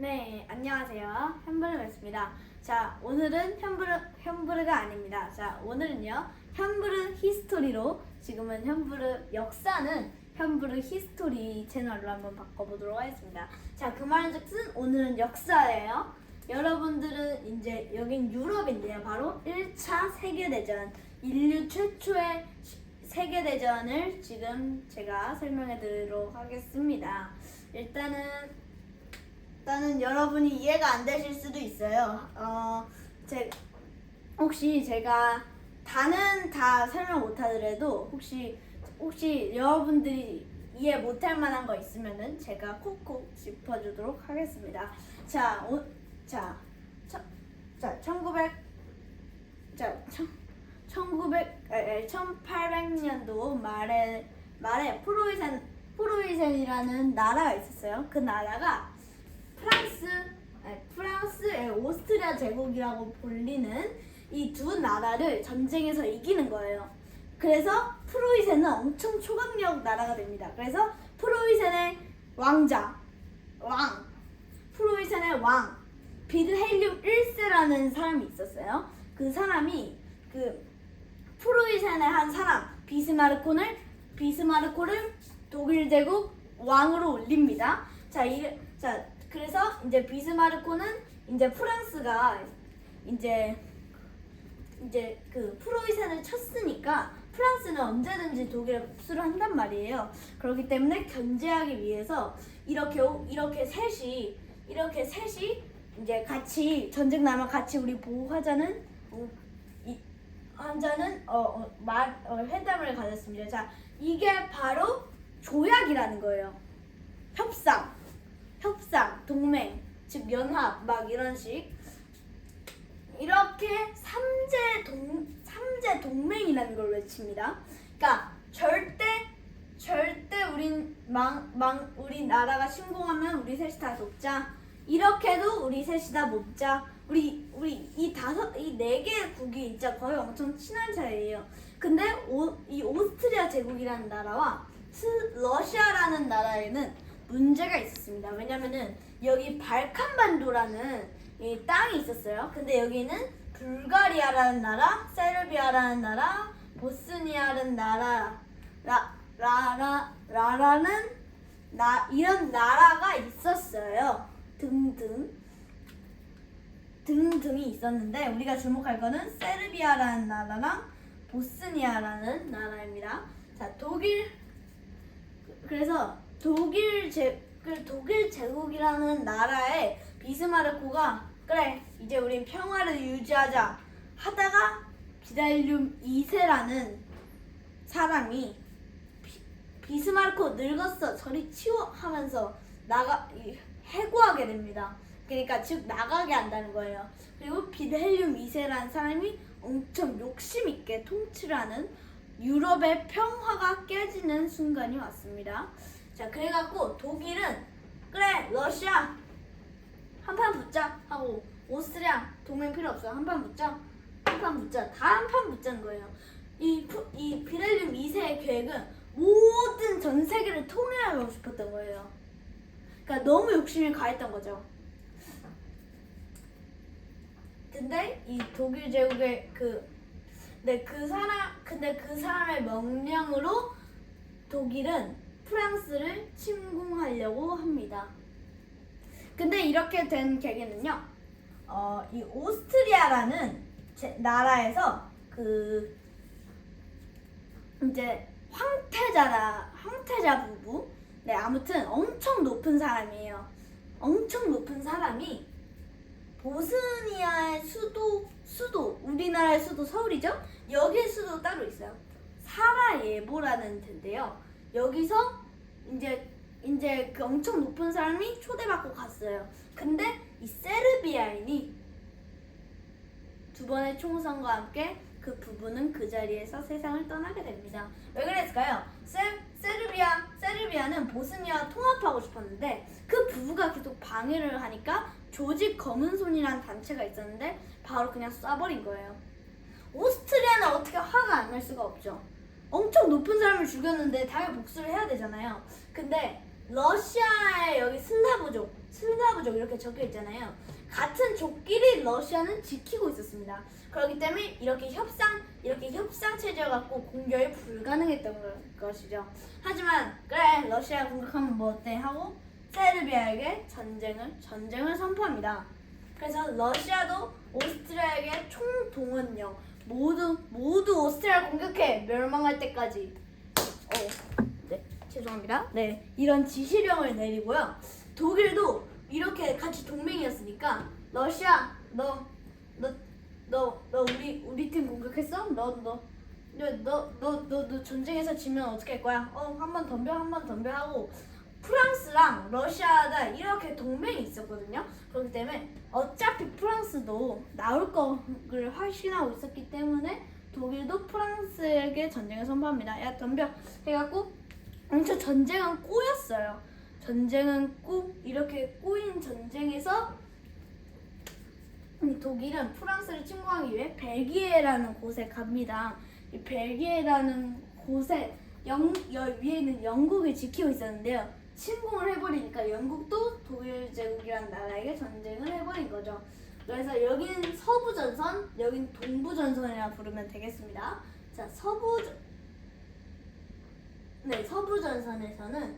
네, 안녕하세요. 현브르였습니다. 자, 오늘은 현브르, 현브르가 아닙니다. 자, 오늘은요, 현브르 히스토리로 지금은 현브르 역사는 현브르 히스토리 채널로 한번 바꿔보도록 하겠습니다. 자, 그 말은 즉슨 오늘은 역사예요. 여러분들은 이제 여긴 유럽인데요. 바로 1차 세계대전, 인류 최초의 시- 세계대전을 지금 제가 설명해 드리도록 하겠습니다. 일단은 일단은 여러분이 이해가 안 되실 수도 있어요. 어, 제 혹시 제가 다는 다 설명 못 하더라도 혹시 혹시 여러분들이 이해 못할 만한 거 있으면은 제가 콕콕 짚어주도록 하겠습니다. 자, 오, 자, 천, 자, 1900, 자, 천, 1900, 1800년도 말에 말에 프로이센 프로이센이라는 나라가 있었어요. 그 나라가 프랑스, 프랑스의 오스트리아 제국이라고 불리는 이 두 나라를 전쟁에서 이기는 거예요. 그래서 프로이센은 엄청 초강력 나라가 됩니다. 그래서 프로이센의 왕자, 왕, 프로이센의 왕, 비드헬륨 1세라는 사람이 있었어요. 그 사람이 그 프로이센의 한 사람 비스마르코를 비스마르코를 독일 제국 왕으로 올립니다. 자, 이, 자 그래서 이제 비스마르코는 이제 프랑스가 이제 이제 그 프로이센을 쳤으니까 프랑스는 언제든지 독일에 복수를 한단 말이에요. 그렇기 때문에 견제하기 위해서 이렇게 오- 이렇게 셋이 이렇게 셋이 이제 같이 전쟁 나면 같이 우리 보호하자는 환자는 어, 어, 말 어, 회담을 가졌습니다. 자 이게 바로 조약이라는 거예요. 협상, 협상, 동맹, 즉 연합 막 이런 식 이렇게 삼재 동 삼재 동맹이라는 걸 외칩니다. 그러니까 절대 절대 우린 망, 망 우리 나라가 침공하면 우리 셋이 다 돕자. 이렇게도 우리 셋이 다 돕자. 우리 우리 이 다섯 이 네 개의 국이 진짜 거의 엄청 친한 사이예요. 근데 오, 이 오스트리아 제국이라는 나라와 스, 러시아라는 나라에는 문제가 있었습니다. 왜냐면은 여기 발칸반도라는 이 땅이 있었어요. 근데 여기는 불가리아라는 나라, 세르비아라는 나라, 보스니아라는 나라, 라, 라라, 라라는 나 이런 나라가 있었어요. 등등 등등이 있었는데 우리가 주목할 거는 세르비아라는 나라랑 보스니아라는 나라입니다. 자 독일 그래서 독일 제 그 독일 제국이라는 나라에 비스마르크가 그래 이제 우린 평화를 유지하자 하다가 비달륨 2세라는 사람이 비, 비스마르크 늙었어 저리 치워 하면서 나가 이, 해고하게 됩니다. 그러니까 즉 나가게 한다는 거예요. 그리고 비델륨 2세라는 사람이 엄청 욕심 있게 통치를 하는 유럽의 평화가 깨지는 순간이 왔습니다. 자, 그래갖고 독일은 그래 러시아 한 판 붙자 하고 오스트리아 동맹 필요 없어요. 한판 붙자, 한 판 붙자, 다 한 판 붙자는 거예요. 이, 푸- 이 비델륨 2세의 계획은 모든 전 세계를 통일하고 싶었던 거예요. 그러니까 너무 욕심이 가했던 거죠. 근데 이 독일 제국의 그 근데 그 사람 근데 그 사람의 명령으로 독일은 프랑스를 침공하려고 합니다. 근데 이렇게 된 계기는요. 어, 이 오스트리아라는 제- 나라에서 그 이제 황태자라 황태자 부부 네 아무튼 엄청 높은 사람이에요. 엄청 높은 사람이 보스니아의 수도 수도 우리나라의 수도 서울이죠. 여기에 수도 따로 있어요. 사라예보라는 데인데요. 여기서 이제 이제 그 엄청 높은 사람이 초대받고 갔어요. 근데 이 세르비아인이 두 번의 총선과 함께 그 부부는 그 자리에서 세상을 떠나게 됩니다. 왜 그랬을까요? 세, 세르비아 세르비아는 보스니아와 통합하고 싶었는데 그 부부가 계속 방해를 하니까 조직 검은 손이라는 단체가 있었는데 바로 그냥 쏴버린 거예요. 오스트리아는 어떻게 화가 안 날 수가 없죠. 엄청 높은 사람을 죽였는데 당연히 복수를 해야 되잖아요. 근데 러시아의 여기 슬라브족, 슬라브족 이렇게 적혀 있잖아요. 같은 족끼리 러시아는 지키고 있었습니다. 그렇기 때문에 이렇게 협상, 이렇게 협상 체제를 갖고 공격이 불가능했던 거- 것이죠. 하지만 그래 러시아 공격하면 뭐 어때 하고 세르비아에게 전쟁을 전쟁을 선포합니다. 그래서 러시아도 오스트리아에게 총동원령 모두 모두 오스트리아 공격해 멸망할 때까지 어, 네 죄송합니다. 네 이런 지시령을 내리고요. 독일도 이렇게 같이 동맹이었으니까 러시아 너 너 너 너 우리 우리 팀 공격했어? 너너너너너너 전쟁에서 지면 어떻게 할 거야? 어 한 번 덤벼 한 번 덤벼 하고 프랑스랑 러시아가 이렇게 동맹이 있었거든요. 그렇기 때문에 어차피 프랑스도 나올 거를 확신하고 있었기 때문에 독일도 프랑스에게 전쟁을 선포합니다. 야 덤벼 해갖고 엄청 전쟁은 꼬였어요. 전쟁은 꼬 이렇게 꼬인 전쟁에서 이 독일은 프랑스를 침공하기 위해 벨기에라는 곳에 갑니다. 이 벨기에라는 곳에 영, 여, 위에는 영국이 지키고 있었는데요. 침공을 해버리니까 영국도 독일 제국이라는 나라에게 전쟁을 해버린 거죠. 그래서 여기는 서부 전선, 여긴 동부 전선이라 부르면 되겠습니다. 자, 서부 전- 네, 서부 전선에서는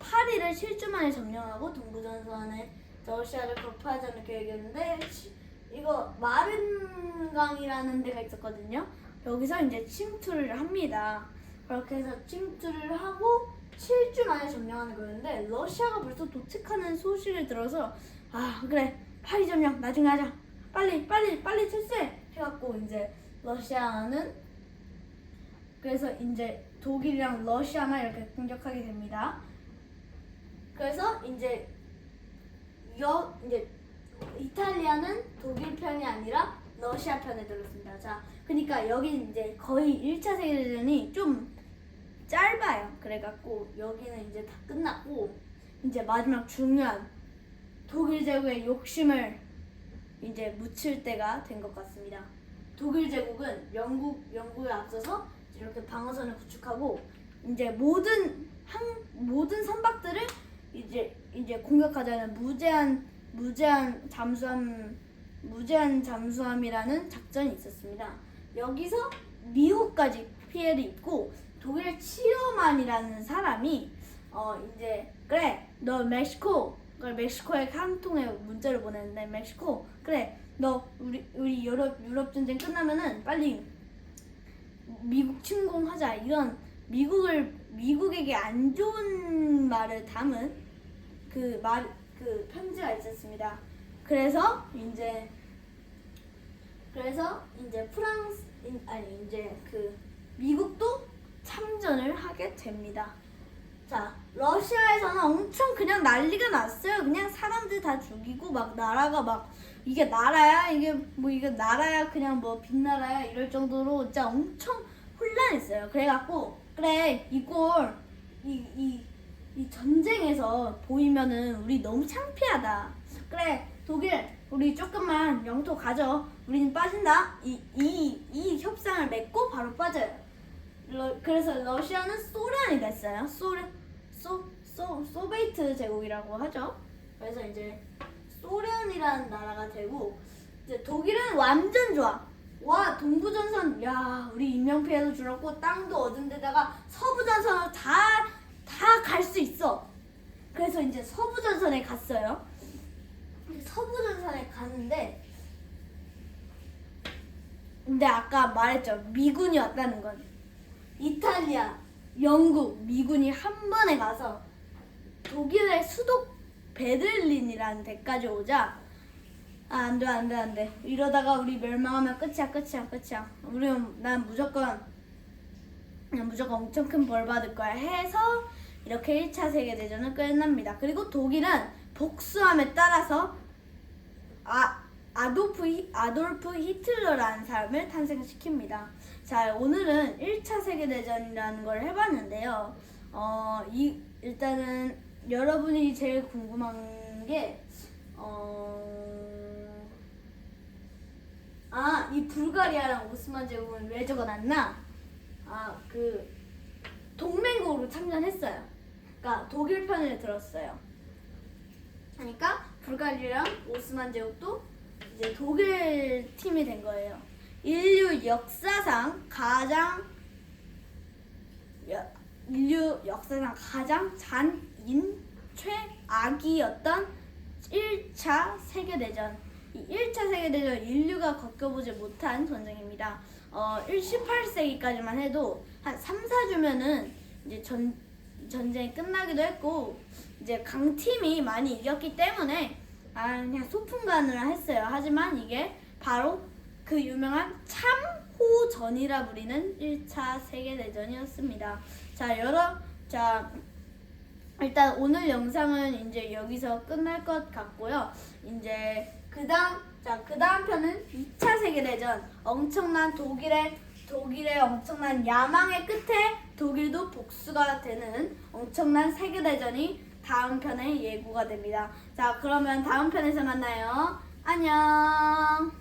파리를 실주 만에 점령하고 동부 전선에 러시아를 거부하자는 계획이었는데 시- 이거 마른강이라는 데가 있었거든요. 여기서 이제 침투를 합니다. 그렇게 해서 침투를 하고 7주 만에 점령하는 거였는데 러시아가 벌써 도착하는 소식을 들어서 아 그래 파리 점령 나중에 하자 빨리 빨리 빨리 철수해 해갖고 이제 러시아는 그래서 이제 독일이랑 러시아만 이렇게 공격하게 됩니다. 그래서 이제 여 이제 이탈리아는 독일 편이 아니라 러시아 편에 들었습니다. 자, 그러니까 여기 이제 거의 1차 세계대전이 좀 짧아요. 그래갖고 여기는 이제 다 끝났고 이제 마지막 중요한 독일 제국의 욕심을 이제 묻힐 때가 된 것 같습니다. 독일 제국은 영국 영국에 앞서서 이렇게 방어선을 구축하고 이제 모든 항 모든 선박들을 이제 이제 공격하자는 무제한 무제한 잠수함 무제한 잠수함이라는 작전이 있었습니다. 여기서 미국까지 피해를 입고 독일 치어만이라는 사람이 어 이제 그래 너 멕시코 그래 멕시코에 한 통의 문자를 보냈는데 멕시코 그래 너 우리 우리 유럽 유럽 전쟁 끝나면은 빨리 미국 침공하자 이런 미국을 미국에게 안 좋은 말을 담은 그 말 그 편지가 있었습니다. 그래서 이제 그래서 이제 프랑스 인- 아니 이제 그 미국도 참전을 하게 됩니다. 자, 러시아에서는 엄청 그냥 난리가 났어요. 그냥 사람들 다 죽이고 막 나라가 막 이게 나라야? 이게 뭐 이게 나라야? 그냥 뭐 빛나라야? 이럴 정도로 진짜 엄청 혼란했어요. 그래갖고 그래 이걸 이 이 이 전쟁에서 보이면은 우리 너무 창피하다. 그래 독일 우리 조금만 영토 가져. 우리는 빠진다. 이 이 이 협상을 맺고 바로 빠져요. 러, 그래서 러시아는 소련이 됐어요. 소련 소, 소, 소베이트 제국이라고 하죠. 그래서 이제 소련이라는 나라가 되고 이제 독일은 완전 좋아. 와 동부전선 야 우리 인명피해도 줄었고 땅도 얻은 데다가 서부전선으로 다 다 갈 수 있어. 그래서 이제 서부전선에 갔어요. 서부전선에 가는데 근데 아까 말했죠 미군이 왔다는 건 이탈리아, 영국, 미군이 한 번에 가서 독일의 수도 베를린이라는 데까지 오자 아, 안 돼, 안 돼, 안 돼. 이러다가 우리 멸망하면 끝이야, 끝이야, 끝이야. 우리, 난 무조건, 난 무조건 엄청 큰 벌 받을 거야. 해서 이렇게 1차 세계대전은 끝납니다. 그리고 독일은 복수함에 따라서 아, 아도프, 히- 아돌프 히틀러라는 사람을 탄생시킵니다. 자, 오늘은 1차 세계대전이라는 걸 해봤는데요. 어, 이, 일단은 여러분이 제일 궁금한 게, 어, 아, 이 불가리아랑 오스만 제국은 왜 적어놨나? 아, 그, 동맹국으로 참전했어요. 그러니까 독일 편을 들었어요. 그러니까 불가리아랑 오스만 제국도 이제 독일 팀이 된 거예요. 인류 역사상 가장 여- 인류 역사상 가장 잔인 최악이었던 1차 세계대전. 이 1차 세계대전 인류가 겪어보지 못한 전쟁입니다. 어, 18세기까지만 해도 한 3, 4주면은 이제 전, 전쟁이 끝나기도 했고 이제 강팀이 많이 이겼기 때문에 아, 그냥 소풍간을 했어요. 하지만 이게 바로 그 유명한 참호전이라 부리는 1차 세계대전이었습니다. 자, 여러 자 일단 오늘 영상은 이제 여기서 끝날 것 같고요. 이제 그 다음 자 그 다음 편은 2차 세계대전 엄청난 독일의 독일의 엄청난 야망의 끝에 독일도 복수가 되는 엄청난 세계대전이 다음 편에 예고가 됩니다. 자 그러면 다음 편에서 만나요. 안녕.